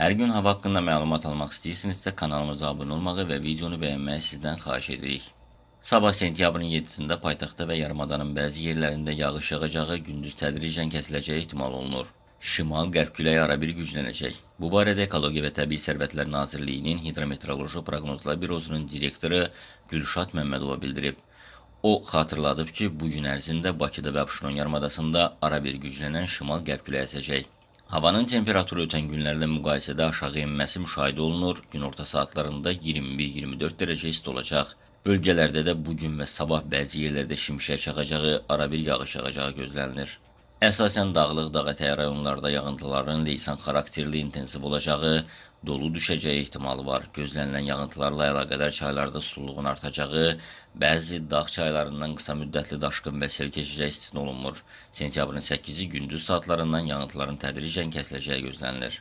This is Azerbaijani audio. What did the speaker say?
Hər gün hava haqqında məlumat almaq istəyirsinizsə kanalımıza abunə olmağı və videonu bəyənməyi sizdən xahiş edirik. Sabah sentyabrın 7-sində paytaxtda və yarımadanın bəzi yerlərində yağış yağacağı, gündüz tədricən kəsiləcəyi ehtimal olunur. Şimal-qərb küləyi arabir güclənəcək. Bu barədə Ekologiya və Təbii Sərvətlər Nazirliyinin Hidrometeoroloji Proqnozlar Bürosunun direktoru Gülşad Məmmədova bildirib. O xatırladıb ki, bu gün ərzində Bakıda və Abşeron yarımadasında arabir güclənən şimal-qərb küləyi əsəcək. Havanın temperaturu ötən günlərlə müqayisədə aşağı enməsi müşahidə olunur. Günorta saatlarında 21-24 dərəcə isti olacaq. Bölgələrdə də bu gün və sabah bəzi yerlərdə şimşək çaxacağı, arabir yağış yağacağı gözlənilir. Əsasən dağlıq dağətəyi rayonlarda yağıntıların leysan xarakterli intensiv olacağı, dolu düşəcəyi ehtimalı var. Gözlənilən yağıntılarla əlaqədar çaylarda sululuğun artacağı, bəzi dağ çaylarından qısa müddətli daşqın və sel keçəcəyi istisna olunmur. Sentyabrın 8-i gündüz saatlarından yağıntıların tədricən kəsiləcəyi gözlənilir.